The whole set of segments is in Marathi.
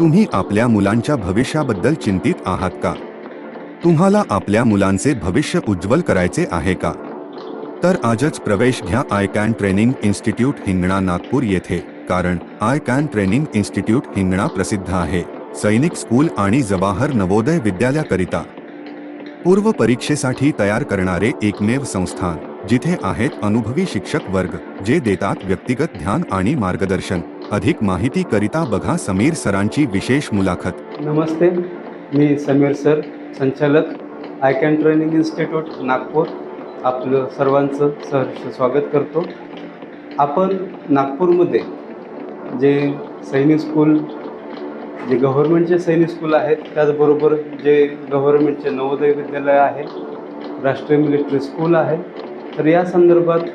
तुम्ही आपल्या मुलांच्या भविष्याबद्दल चिंतित आहात का? तुम्हाला आपल्या मुलांचे भविष्य उज्ज्वल करायचे आहे का? तर आजच प्रवेश घ्या I can training institute Hingna Nagpur येथे कारण I can training institute Hingna प्रसिद्ध आहे. सैनिक स्कूल आणि जवाहर नवोदय विद्यालयाकरिता. पूर्व परीक्षेसाठी तयार करणारे एकमेव संस्थान जिथे आहेत अनुभवी शिक्षक वर्ग जे देतात व्यक्तिगत ध्यान आणि मार्गदर्शन. अधिक माहिती करिता बघा समीर सरांची विशेष मुलाखत. नमस्ते मी समीर सर संचालक I can training institute Nagpur. आपलं सर्वांचं सहर्ष स्वागत करतो. आपण नागपूरमध्ये जे सैनिक स्कूल जे गव्हर्नमेंटचे सैनिक स्कूल आहेत त्याचबरोबर जे गव्हर्नमेंटचे नवोदय विद्यालय आहे राष्ट्रीय मिलिटरी स्कूल आहे तर या संदर्भात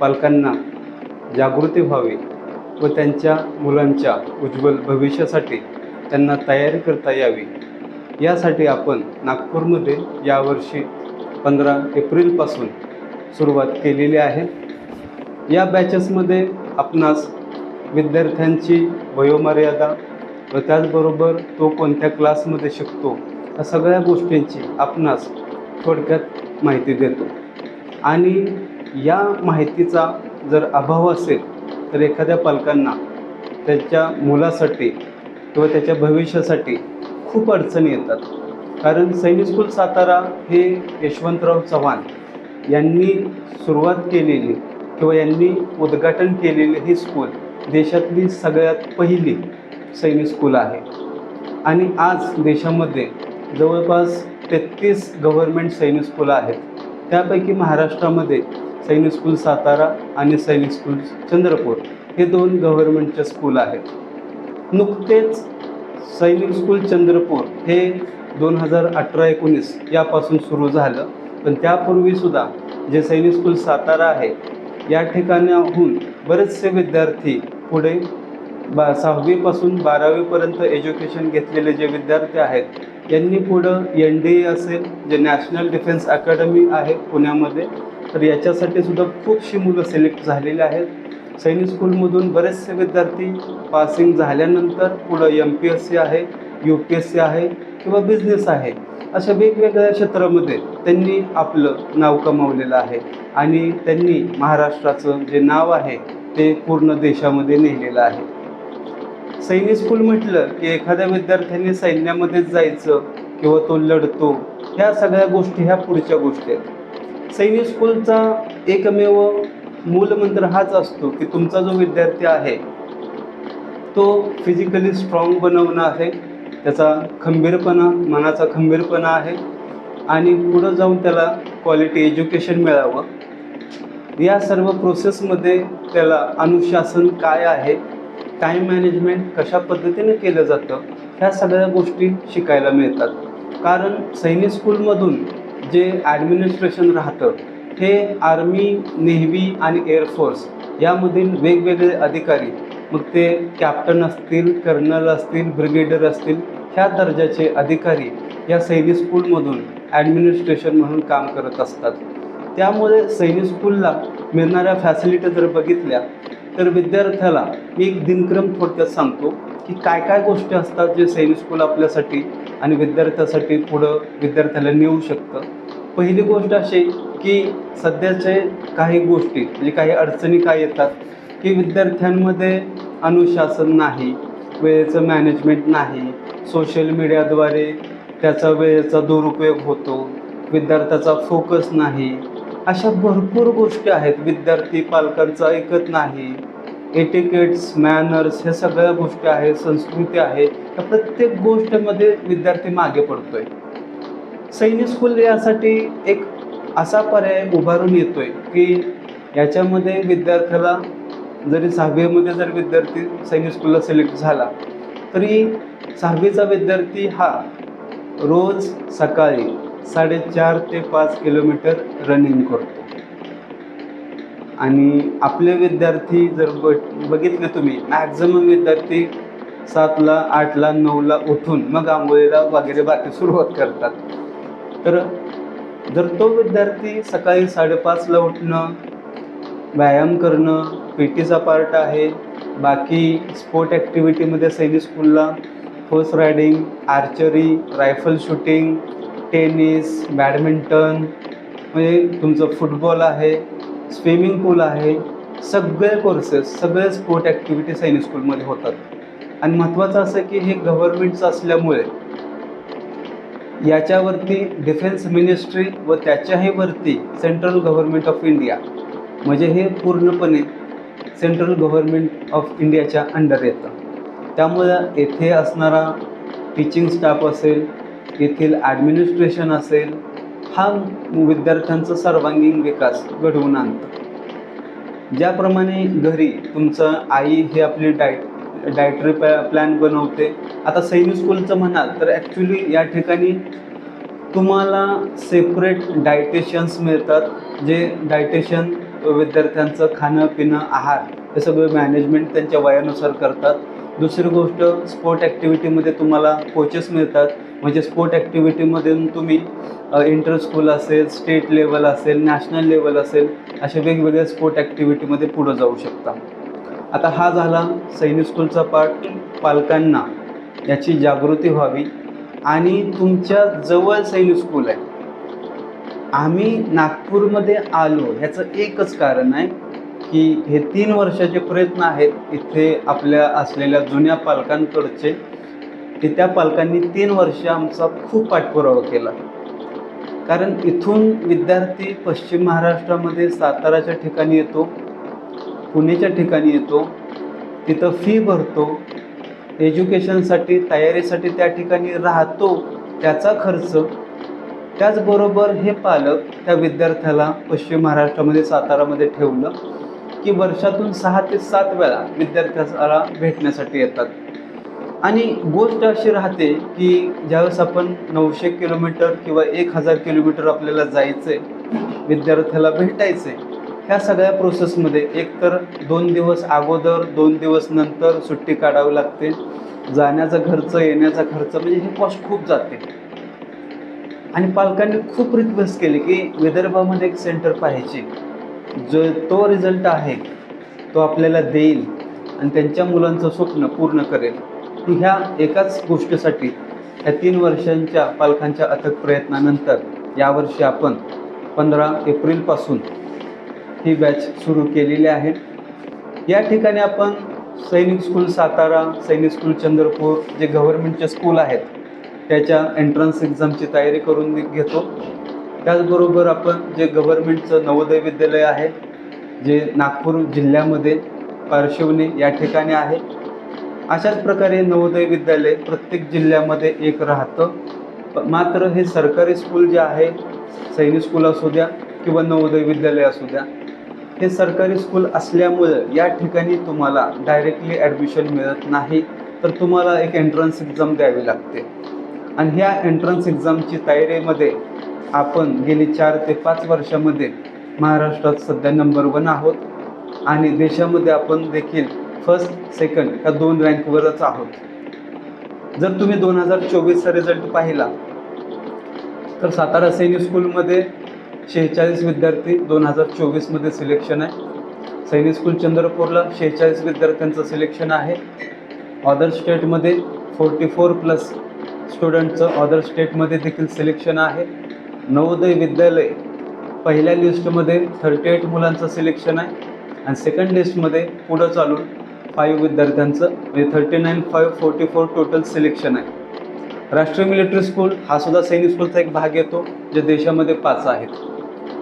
पालकांना जागृती व्हावी व त्यांच्या मुलांच्या उज्ज्वल भविष्यासाठी त्यांना तयारी करता यावी. यासाठी आपण नागपूरमध्ये यावर्षी पंधरा एप्रिलपासून सुरुवात केलेली आहे. या बॅचेसमध्ये आपणास विद्यार्थ्यांची वयोमर्यादा व त्याचबरोबर तो कोणत्या क्लासमध्ये शिकतो या सगळ्या गोष्टींची आपणास थोडक्यात माहिती देतो. आणि या माहितीचा जर अभाव असेल तर एखाद्या पालकांना त्याच्या मुलासाठी किंवा त्याच्या भविष्यासाठी खूप अडचणी येतात. कारण सैनिक स्कूल सातारा हे यशवंतराव चव्हाण यांनी सुरुवात केलेली किंवा यांनी उद्घाटन केलेली ही स्कूल देशातली सगळ्यात पहिली सैनिक स्कूल आहे. आणि आज देशामध्ये जवळपास तेहतीस गव्हर्मेंट सैनिक स्कूल आहेत. त्यापैकी महाराष्ट्रामध्ये सैनिक स्कूल सातारा आणि सैनिक स्कूल चंद्रपूर हे दोन गव्हर्मेंटचे स्कूल आहेत. नुकतेच सैनिक स्कूल चंद्रपूर हे दोन हजार अठरा एकोणीस यापासून सुरू झालं. पण त्यापूर्वीसुद्धा जे सैनिक स्कूल सातारा आहे या ठिकाणाहून बरेचसे विद्यार्थी पुढे बा सहावीपासून बारावीपर्यंत एज्युकेशन घेतलेले जे विद्यार्थी आहेत यांनी पुढं एन डी ए असेल जे नॅशनल डिफेन्स अकॅडमी आहे पुण्यामध्ये तर याच्यासाठी सुद्धा खूपशी मुलं सिलेक्ट झालेली आहेत. सैनिक स्कूलमधून बरेचसे विद्यार्थी पासिंग झाल्यानंतर पुढं एम पी एस सी आहे यू पी एस सी आहे किंवा बिझनेस आहे. अशा वेगवेगळ्या क्षेत्रामध्ये त्यांनी आपलं नाव कमावलेलं आहे. आणि त्यांनी महाराष्ट्राचं जे नाव आहे ते पूर्ण देशामध्ये नेलेलं आहे. सैनिक स्कूल म्हटलं की एखाद्या विद्यार्थ्यांनी सैन्यामध्येच जायचं किंवा तो लढतो ह्या सगळ्या गोष्टी ह्या पुढच्या गोष्टी आहेत. सैनिक स्कूलचा एकमेव मूलमंत्र हाच असतो की तुमचा जो विद्यार्थी आहे तो फिजिकली स्ट्रॉंग बनवणं आहे त्याचा खंबीरपणा मनाचा खंबीरपणा आहे आणि पुढं जाऊन त्याला क्वालिटी एज्युकेशन मिळावं. या सर्व प्रोसेसमध्ये त्याला अनुशासन काय आहे टाईम मॅनेजमेंट कशा पद्धतीने केलं जातं ह्या सगळ्या गोष्टी शिकायला मिळतात. कारण सैनिक स्कूलमधून जे ॲडमिनिस्ट्रेशन राहतं हे आर्मी नेव्ही आणि एअरफोर्स यामधील वेगवेगळे अधिकारी मग ते कॅप्टन असतील कर्नल असतील ब्रिगेडियर असतील ह्या दर्जाचे अधिकारी या सैनिक स्कूलमधून ॲडमिनिस्ट्रेशन म्हणून काम करत असतात. त्यामुळे सैनिक स्कूलला मिळणाऱ्या फॅसिलिटी जर बघितल्या तर विद्यार्थ्याला मी एक दिनक्रम थोडक्यात सांगतो की काय काय गोष्टी असतात जे सैनिक स्कूल आपल्यासाठी आणि विद्यार्थ्यासाठी पुढं विद्यार्थ्याला नेऊ शकतं. पहिली गोष्ट अशी की सध्याचे काही गोष्टी म्हणजे काही अडचणी काय येतात की विद्यार्थ्यांमध्ये अनुशासन नाही वेळेचं मॅनेजमेंट नाही सोशल मीडियाद्वारे त्याचा वेळेचा दुरुपयोग होतो विद्यार्थ्याचा फोकस नाही अशा भरपूर गोष्टी आहेत. विद्यार्थी पालकांचं ऐकत नाही. एटिकेट्स मॅनर्स ह्या सगळ्या गोष्टी आहेत संस्कृती आहे या प्रत्येक गोष्टीमध्ये विद्यार्थी मागे पडतोय. सैनिक स्कूल यासाठी एक असा पर्याय उभारून येतोय की याच्यामध्ये विद्यार्थ्याला जरी सहावीमध्ये जर विद्यार्थी सैनिक स्कूलला सिलेक्ट झाला तरी सहावीचा विद्यार्थी हा रोज सकाळी साडेचार ते पाच किलोमीटर रनिंग करतो. आणि आपले विद्यार्थी जर ब बघितले तुम्ही मॅक्झिमम विद्यार्थी सातला आठला नऊला उठून मग आंघोळीला वगैरे बाकी सुरुवात करतात. तर जर तो विद्यार्थी सकाळी साडेपाचला उठणं व्यायाम करणं पी टीचा पार्ट आहे बाकी स्पोर्ट ॲक्टिव्हिटीमध्ये सैनिक स्कूलला horse riding archery rifle shooting tennis badminton म्हणजे तुमचं फुटबॉल आहे स्विमिंग पूल आहे सगळे कोर्सेस सगळे स्पोर्ट ॲक्टिव्हिटी सैनिक स्कूलमध्ये होतात. आणि महत्त्वाचं असं की हे गव्हर्नमेंटचं असल्यामुळे याच्यावरती डिफेन्स मिनिस्ट्री व त्याच्याही वरती सेंट्रल गव्हर्नमेंट ऑफ इंडिया म्हणजे हे पूर्णपणे सेंट्रल गव्हर्नमेंट ऑफ इंडियाच्या अंडर येतं. त्यामुळं येथे असणारा टीचिंग स्टाफ असेल येथील ॲडमिनिस्ट्रेशन असेल हा विद्यार्थ्यांचा सर्वांगीण विकास घडवून आणतं. ज्याप्रमाणे घरी तुमचं आई हे आपली डायट डायटरी प्लॅन बनवते. आता सैनिक स्कूलचं म्हणाल तर ॲक्च्युली या ठिकाणी तुम्हाला सेपरेट डायटेशन्स मिळतात जे डायटेशन विद्यार्थ्यांचं खाणं पिणं आहार हे सगळं मॅनेजमेंट त्यांच्या वयानुसार करतात. दुसरी गोष्ट स्पोर्ट ॲक्टिव्हिटीमध्ये तुम्हाला कोचेस मिळतात. म्हणजे स्पोर्ट ॲक्टिव्हिटीमधून तुम्ही इंटर स्कूल असेल स्टेट लेवल असेल नॅशनल लेवल असेल अशा वेगवेगळ्या स्पोर्ट ॲक्टिव्हिटीमध्ये पुढं जाऊ शकता. आता हा झाला सैनिक स्कूलचा पाठ पालकांना. याची जागृती व्हावी. आणि तुमच्या जवळ सैनिक स्कूल आहे. आम्ही नागपूरमध्ये आलो ह्याचं एकच कारण आहे. की हे तीन वर्षाचे प्रयत्न आहेत इथे आपल्या असलेल्या जुन्या पालकांकडचे की त्या पालकांनी तीन वर्ष आमचा खूप पाठपुरावा केला. कारण इथून विद्यार्थी पश्चिम महाराष्ट्रामध्ये साताराच्या ठिकाणी येतो पुणेच्या ठिकाणी येतो तिथं फी भरतो एज्युकेशनसाठी तयारीसाठी त्या ठिकाणी राहतो त्याचा खर्च. त्याचबरोबर हे पालक त्या विद्यार्थ्याला पश्चिम महाराष्ट्रामध्ये सातारामध्ये ठेवलं. की वर्षातून सहा ते सात वेळा विद्यार्थ्याला भेटण्यासाठी येतात. आणि गोष्ट अशी राहते की ज्यावेळेस आपण नऊशे किलोमीटर किंवा एक हजार किलोमीटर आपल्याला जायचं आहे विद्यार्थ्याला भेटायचं आहे ह्या सगळ्या प्रोसेसमध्ये एकतर दोन दिवस अगोदर दोन दिवस नंतर सुट्टी काढावी लागते. जाण्याचा खर्च येण्याचा खर्च म्हणजे हे कॉस्ट खूप जाते. आणि पालकांनी खूप रिक्वेस्ट केली की विदर्भामध्ये एक सेंटर पाहिजे जो तो रिझल्ट आहे तो आपल्याला देईल आणि त्यांच्या मुलांचं स्वप्न पूर्ण करेल. की ह्या एकाच गोष्टीसाठी ह्या तीन वर्षांच्या पालकांच्या अथक प्रयत्नानंतर यावर्षी आपण पंधरा एप्रिलपासून ही बॅच सुरू केलेली आहे. या ठिकाणी आपण सैनिक स्कूल सातारा सैनिक स्कूल चंद्रपूर जे गव्हर्नमेंटचे स्कूल आहेत त्याच्या एंट्रन्स एक्झामची तयारी करून घेतो. त्याचबरोबर आपण जे गव्हर्मेंटचं नवोदय विद्यालय आहे जे नागपूर जिल्ह्यामध्ये पार्श्वनी या ठिकाणी आहे अशाच प्रकारे नवोदय विद्यालय प्रत्येक जिल्ह्यामध्ये एक राहतं. मात्र हे सरकारी स्कूल जे आहे सैनिक स्कूल असू द्या किंवा नवोदय विद्यालय असू द्या हे सरकारी स्कूल असल्यामुळं या ठिकाणी तुम्हाला डायरेक्टली ॲडमिशन मिळत नाही तर तुम्हाला एक एंट्रन्स एक्झाम द्यावी लागते. आणि ह्या एंट्रन्स एक्झामची तयारीमध्ये आपण गेली चार ते पाच वर्षामध्ये महाराष्ट्रात सध्या नंबर वन आहोत. आणि देशामध्ये आपण देखील फर्स्ट सेकंड ह्या दोन रँकवरच आहोत. जर तुम्ही दोन हजार चोवीसचा रिझल्ट पाहिला तर सातारा सैनिक स्कूलमध्ये शेहेचाळीस विद्यार्थी दोन हजार चोवीसमध्ये सिलेक्शन आहे. सैनिक स्कूल चंद्रपूरला शेहेचाळीस विद्यार्थ्यांचं सिलेक्शन आहे. अदर स्टेटमध्ये फोर्टी फोर प्लस स्टुडंटचं अदर स्टेटमध्ये देखील सिलेक्शन आहे. नवोदय विद्यालय पहिल्या लिस्टमध्ये थर्टी एट मुलांचं सिलेक्शन आहे. आणि सेकंड लिस्टमध्ये पुढं चालून फाईव्ह विद्यार्थ्यांचं म्हणजे thirty nine five forty four total selection आहे. राष्ट्रीय मिलिटरी स्कूल हा सुद्धा सैनिक स्कूलचा एक भाग येतो जे देशामध्ये पाच आहेत.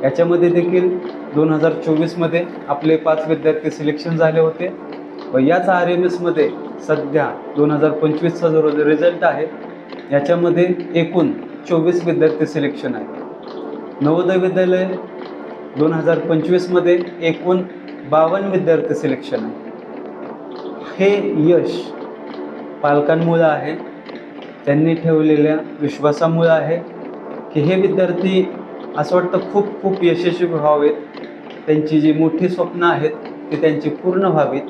याच्यामध्ये देखील दोन हजार चोवीसमध्ये आपले पाच विद्यार्थी सिलेक्शन झाले होते. व याच आर एम एसमध्ये सध्या दोन हजार पंचवीसचा जो रिझल्ट आहे याच्यामध्ये एकूण चोवीस विद्यार्थी सिलेक्शन आहे. नवोदय विद्यालय दोन हजार पंचवीसमध्ये एकूण बावन्न विद्यार्थी सिलेक्शन आहे. हे यश पालकांमुळं आहे. त्यांनी ठेवलेल्या विश्वासामुळं आहे की हे विद्यार्थी असं वाटतं खूप खूप यशस्वी व्हावेत. त्यांची जी मोठी स्वप्न आहेत ती त्यांची पूर्ण व्हावीत.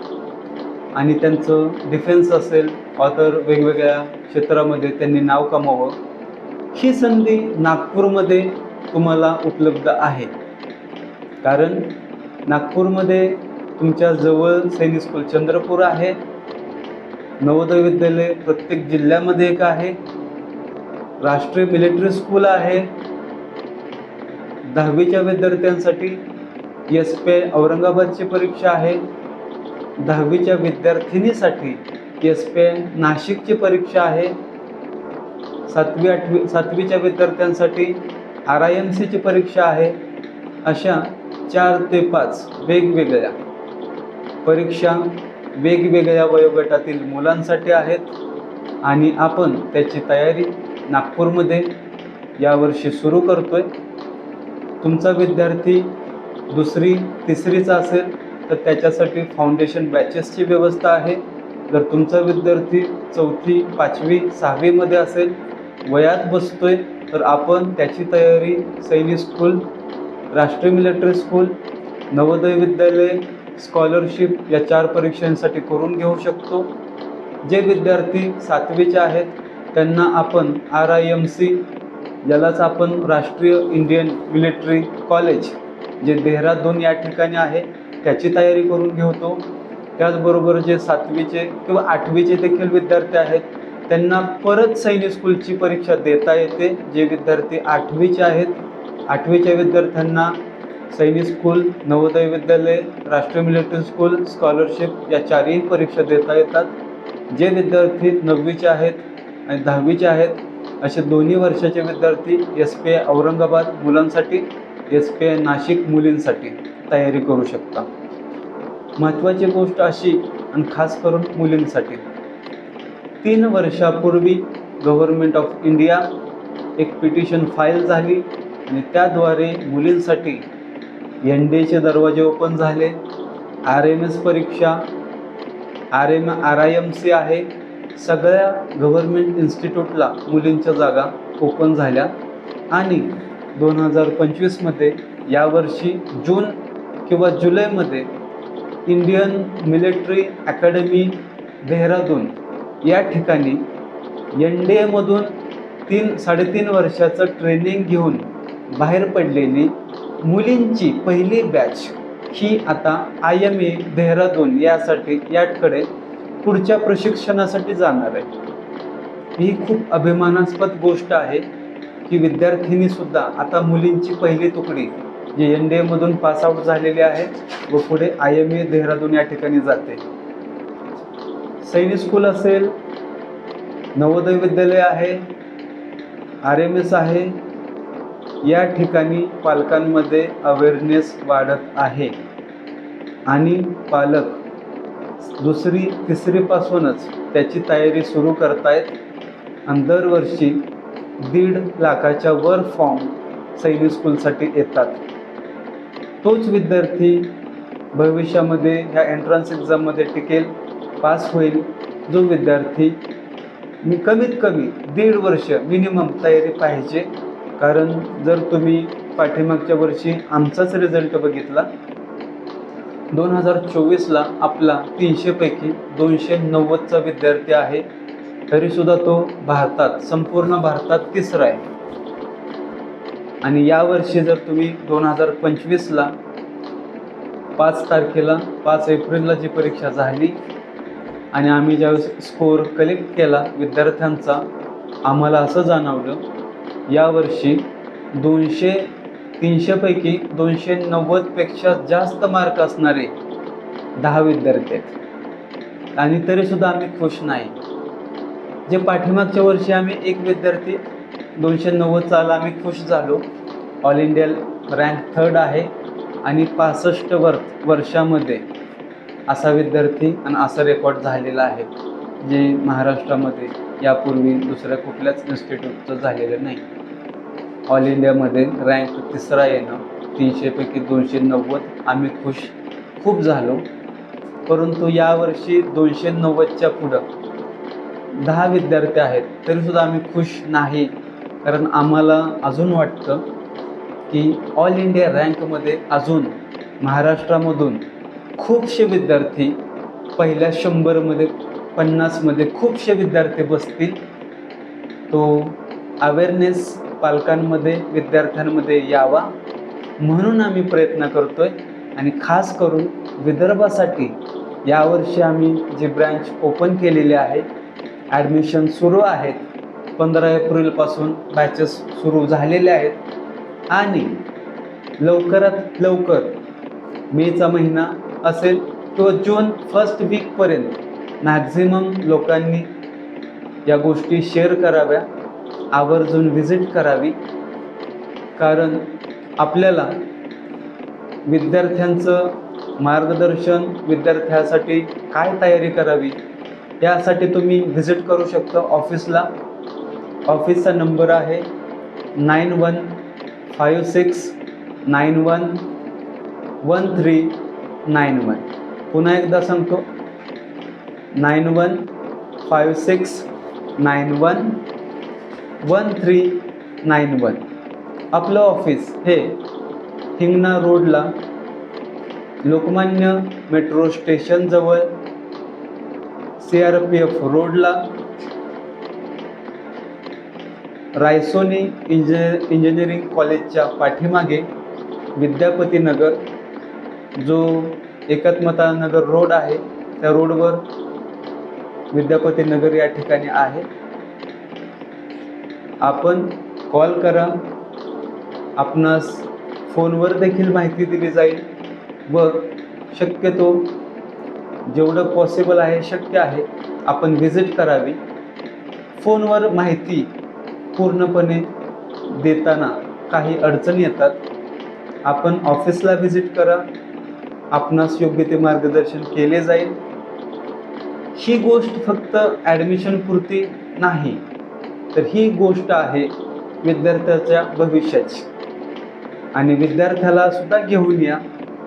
आणि त्यांचं डिफेन्स असेल ऑदर वेगवेगळ्या क्षेत्रामध्ये त्यांनी नाव कमावं. ही संधी नागपूरमध्ये तुम्हाला उपलब्ध आहे. कारण नागपूरमध्ये तुमच्या जवळ सैनिक स्कूल चंद्रपूर आहे. नवोदय विद्यालय प्रत्येक जिल्ह्यामध्ये एक आहे. राष्ट्रीय मिलिटरी स्कूल आहे. दहावीच्या विद्यार्थ्यांसाठी एस पी आय औरंगाबादची परीक्षा आहे. दहावीच्या विद्यार्थिनीसाठी एस पी आय नाशिकची परीक्षा आहे. सातवी आठवी सातवीच्या विद्यार्थ्यांसाठी आर आय एम सीची परीक्षा आहे. अशा चार ते पाच वेगवेगळ्या परीक्षा वेगवेगळ्या वयोगटातील मुलांसाठी आहेत आणि आपण त्याची तयारी नागपूरमध्ये यावर्षी सुरू करतो आहे तुमचा विद्यार्थी दुसरी तिसरीचा असेल तर त्याच्यासाठी फाउंडेशन बॅचेसची व्यवस्था आहे. जर तुमचा विद्यार्थी चौथी पाचवी सहावीमध्ये असेल वयात बसतोय तर आपण त्याची तयारी सैनिक स्कूल राष्ट्रीय military school Navodaya Vidyalaya scholarship या चार परीक्षांसाठी करून घेऊ शकतो. जे विद्यार्थी सातवीचे आहेत त्यांना आपण आर आय एम सी ज्यालाच आपण राष्ट्रीय इंडियन मिलिटरी कॉलेज जे देहरादून या ठिकाणी आहे त्याची तयारी करून घेतो त्याचबरोबर जे सातवीचे किंवा आठवीचे देखील विद्यार्थी आहेत त्यांना परत सैनिक स्कूलची परीक्षा देता येते. जे विद्यार्थी आठवीचे आहेत आठवीच्या विद्यार्थ्यांना सैनिक स्कूल नवोदय विद्यालय राष्ट्रीय मिलिटरी स्कूल स्कॉलरशिप या चारही परीक्षा देता येतात. जे विद्यार्थी नववीचे आहेत आणि दहावीचे आहेत असे दोन्ही वर्षाचे विद्यार्थी एस पी आय औरंगाबाद मुलांसाठी एस पी आय नाशिक मुलींसाठी तयारी करू शकता महत्त्वाची गोष्ट अशी आणि खास करून मुलींसाठी. तीन वर्षापूर्वी गव्हर्मेंट ऑफ इंडिया एक पिटिशन फाईल झाली आणि त्याद्वारे मुलींसाठी एन डी एचे दरवाजे ओपन झाले. आर एम एस परीक्षा R M R I M C आहे. सगळ्या गव्हर्मेंट इन्स्टिट्यूटला मुलींच्या जागा ओपन झाल्या. आणि दोन हजार पंचवीसमध्ये यावर्षी जून किंवा जुलैमध्ये इंडियन मिलिटरी अकॅडमी देहरादून या ठिकाणी एन डी एमधून तीन साडेतीन वर्षाचं ट्रेनिंग घेऊन बाहेर पडलेली मुलींची पहिली बॅच ही आता आय एम ए देहरादून यासाठी याकडे पुढच्या प्रशिक्षणासाठी जाणार आहे. ही खूप अभिमानास्पद गोष्ट आहे की विद्यार्थिनीसुद्धा आता मुलींची पहिली तुकडी जे एन डी एमधून पासआउट झालेली आहे व पुढे आय एम ए देहरादून या ठिकाणी जाते. सैनिक स्कूल असेल नवोदय विद्यालय आहे आर एम एस आहे या ठिकाणी पालकांमध्ये अवेअरनेस वाढत आहे. आणि पालक दुसरी तिसरीपासूनच त्याची तयारी सुरू करतायत. आणि दरवर्षी दीड लाखाच्या वर फॉर्म सैनिक स्कूलसाठी येतात. तोच विद्यार्थी भविष्यामध्ये ह्या एंट्रन्स एक्झाममध्ये टिकेल. पास होईल. जो विद्यार्थी मी कमीत कमी दीड वर्ष मिनिमम तयारी पाहिजे. कारण जर तुम्ही पाठीमागच्या वर्षी आमचाच रिझल्ट बघितला दोन हजार चोवीसला आपला तीनशेपैकी दोनशे नव्वदचा विद्यार्थी आहे तरीसुद्धा तो भारतात संपूर्ण भारतात तिसरा आहे. आणि यावर्षी जर तुम्ही दोन हजार पंचवीसला पाच तारखेला पाच एप्रिलला जी परीक्षा झाली आणि आम्ही ज्यावेळेस स्कोअर कलेक्ट केला विद्यार्थ्यांचा आम्हाला असं जाणवलं यावर्षी दोनशे तीनशेपैकी दोनशे नव्वदपेक्षा जास्त मार्क असणारे दहा विद्यार्थी आहेत. आणि तरीसुद्धा आम्ही खुश नाही. जे पाठीमागच्या वर्षी आम्ही एक विद्यार्थी दोनशे नव्वदचा आला आम्ही खुश झालो. ऑल इंडिया रँक थर्ड आहे. आणि पासष्ट वर वर्षामध्ये असा विद्यार्थी आणि असा रेकॉर्ड झालेला आहे जे महाराष्ट्रामध्ये यापूर्वी दुसऱ्या कुठल्याच इन्स्टिट्यूटचं झालेलं नाही. ऑल इंडियामध्ये रँक तिसरा येणं तीनशेपैकी दोनशे नव्वद आम्ही खुश खूप झालो. परंतु यावर्षी दोनशे नव्वदच्या पुढं दहा विद्यार्थी आहेत तरीसुद्धा आम्ही खुश नाही. कारण आम्हाला अजून वाटतं की ऑल इंडिया रँकमध्ये अजून महाराष्ट्रामधून खूपसे विद्यार्थी पहिल्या शंभरमध्ये पन्नासमध्ये खूपसे विद्यार्थी बसतील. तो अवेअरनेस पालकांमध्ये विद्यार्थ्यांमध्ये यावा म्हणून आम्ही प्रयत्न करतो आहे आणि खास करून विदर्भासाठी यावर्षी आम्ही जी ब्रँच ओपन केलेली आहे ॲडमिशन सुरू आहेत. पंधरा एप्रिलपासून बॅचेस सुरू झालेले आहेत. आणि लवकरात लवकर मेचा महिना असेल किंवा जून फर्स्ट वीकपर्यंत मॅक्झिमम लोकांनी या गोष्टी शेअर कराव्या आवर्जून व्हिजिट करावी. कारण आपल्याला विद्यार्थ्यांचं मार्गदर्शन विद्यार्थ्यासाठी काय तयारी करावी यासाठी तुम्ही व्हिजिट करू शकता ऑफिसला ऑफिसचा नंबर आहे nine one five six nine one one three nine one. पुन्हा एकदा सांगतो. Nine one five six nine one one three nine one. आपलं ऑफिस हे हिंगणा रोडला लोकमान्य मेट्रो स्टेशनजवळ सी आर पी एफ रोडला रायसोनी इंजि इंजिनिअरिंग कॉलेजच्या पाठीमागे विद्यापती नगर जो एकात्मता नगर रोड आहे त्या रोडवर विद्यापती नगर या ठिकाणी आहे. आपण कॉल करा. आपणास फोनवर देखील माहिती दिली जाईल व शक्यतो जेवढं पॉसिबल आहे शक्य आहे आपण व्हिजिट करावी. फोनवर माहिती पूर्णपणे देताना काही अडचणी येतात. आपण ऑफिसला व्हिजिट करा. आपणास योग्य ते मार्गदर्शन केले जाईल. ही गोष्ट फक्त ॲडमिशन पुरती नाही तर ही गोष्ट आहे विद्यार्थ्याच्या भविष्याची. आणि विद्यार्थ्याला सुद्धा घेऊन या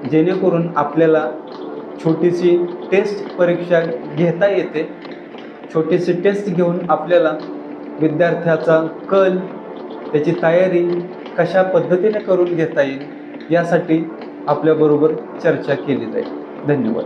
जेणेकरून आपल्याला छोटीशी टेस्ट परीक्षा घेता येते. छोटीशी टेस्ट घेऊन आपल्याला विद्यार्थ्याचा कल त्याची तयारी कशा पद्धतीने करून घेता येईल यासाठी आपल्याबरोबर चर्चा केली जाईल. धन्यवाद.